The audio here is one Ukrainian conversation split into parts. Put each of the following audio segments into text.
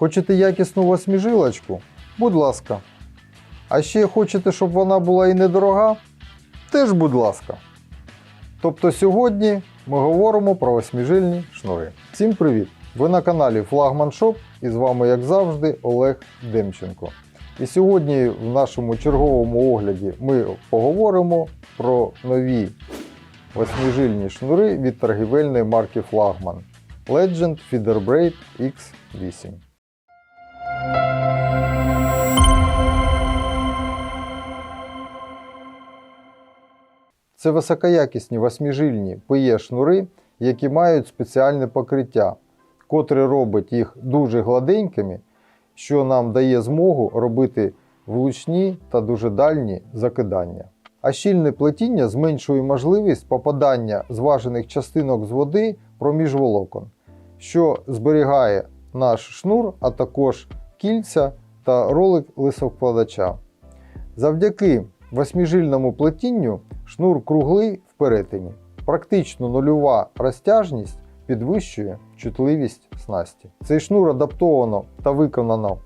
Хочете якісну восьмижилочку? Будь ласка. А ще хочете, щоб вона була і недорога? Теж будь ласка. Тобто сьогодні ми говоримо про восьмижильні шнури. Всім привіт! Ви на каналі Флагман Шоп і з вами, як завжди, Олег Демченко. І сьогодні в нашому черговому огляді ми поговоримо про нові восьмижильні шнури від торгівельної марки Флагман Legend Feederbraid X8. Це високоякісні восьмижильні PE шнури, які мають спеціальне покриття, котре робить їх дуже гладенькими, що нам дає змогу робити влучні та дуже дальні закидання. А щільне плетіння зменшує можливість попадання зважених частинок з води проміж волокон, що зберігає наш шнур, а також кільця та ролик лисовкладача. Завдяки восьмижильному плетінню шнур круглий в перетині. Практично нульова розтяжність підвищує чутливість снасті. Цей шнур адаптовано та виконано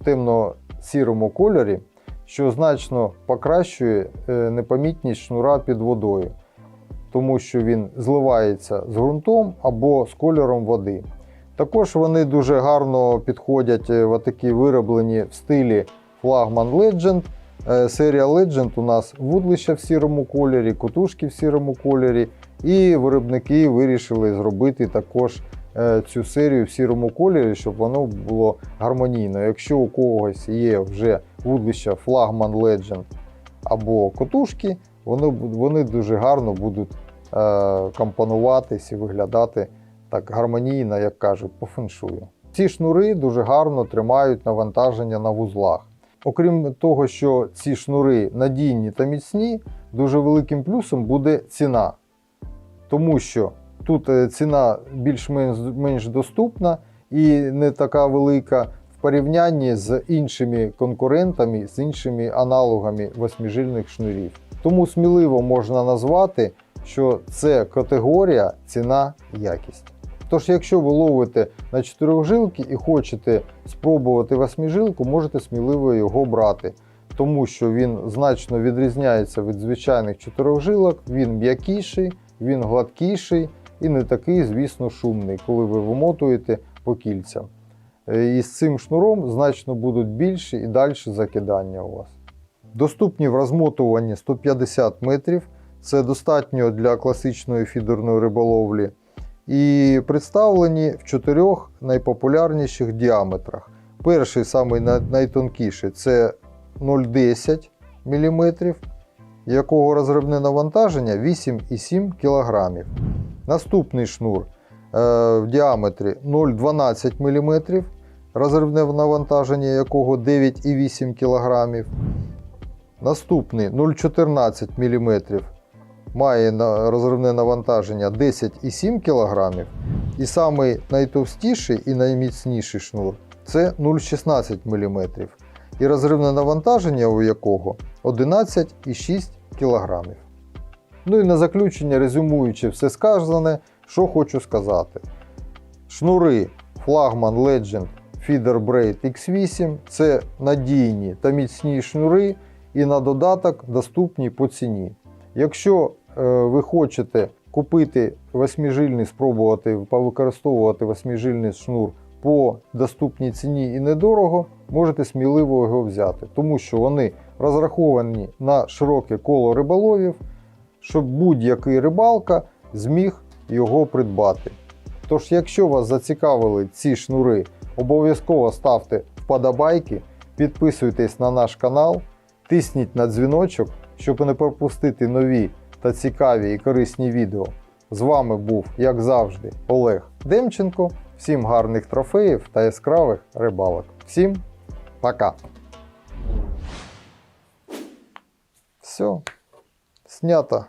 в темно-сірому кольорі, що значно покращує е, непомітність шнура під водою, тому що він зливається з ґрунтом або з кольором води. Також вони дуже гарно підходять е, в такі вироблені в стилі флагман Legend. Е, Серія Legend у нас вудлища в сірому кольорі, кутушки в сірому кольорі, і виробники вирішили зробити також е, цю серію в сірому кольорі, щоб воно було гармонійно. Якщо у когось є вже вудлища флагман Legend або котушки, вони, вони дуже гарно будуть компонуватись і виглядати так гармонійно, як кажуть, по феншую. Ці шнури дуже гарно тримають навантаження на вузлах. Окрім того, що ці шнури надійні та міцні, дуже великим плюсом буде ціна. Тому що тут е, ціна більш-менш менш доступна і не така велика в порівнянні з іншими конкурентами, з іншими аналогами восьмижильних шнурів. Тому сміливо можна назвати, що це категорія ціна якість. Тож, якщо ви ловите на чотирьохжилки і хочете спробувати восьмижилку, можете сміливо його брати, тому що він значно відрізняється від звичайних чотирьохжилок, він м'якіший, він гладкіший і не такий, звісно, шумний, коли ви вимотуєте по кільцям. Е, І з цим шнуром значно будуть більші і далі закидання у вас. Доступні в розмотуванні 150 метрів. Це достатньо для класичної фідерної риболовлі. І представлені в чотирьох найпопулярніших діаметрах. Перший самий найтонкіший це 0,10 мм, якого розривне навантаження 8,7 кг. Наступний шнур е, в діаметрі 0,12 мм, розривне навантаження якого 9,8 кг. Наступний 0,14 мм має розривне навантаження 10,7 кг. І самий найтовстіший і найміцніший шнур це 0,16 мм. І розривне навантаження у якого 11,6 кг. Ну і на заключення, резюмуючи все сказане, що хочу сказати. Шнури флагман Legend Feeder Braid X8 це надійні та міцні шнури і на додаток доступні по ціні. Якщо ви хочете купити восьмижильний, спробувати повикористовувати восьмижильний шнур по доступній ціні і недорого, можете сміливо його взяти, тому що вони розраховані на широке коло риболовів, щоб будь-який рибалка зміг його придбати. Тож, якщо вас зацікавили ці шнури, обов'язково ставте вподобайки, підписуйтесь на наш канал, тисніть на дзвіночок, щоб не пропустити нові та цікаві і корисні відео. З вами був, як завжди, Олег Демченко. Всім гарних трофеїв та яскравих рибалок. Всім пока! Все, снято.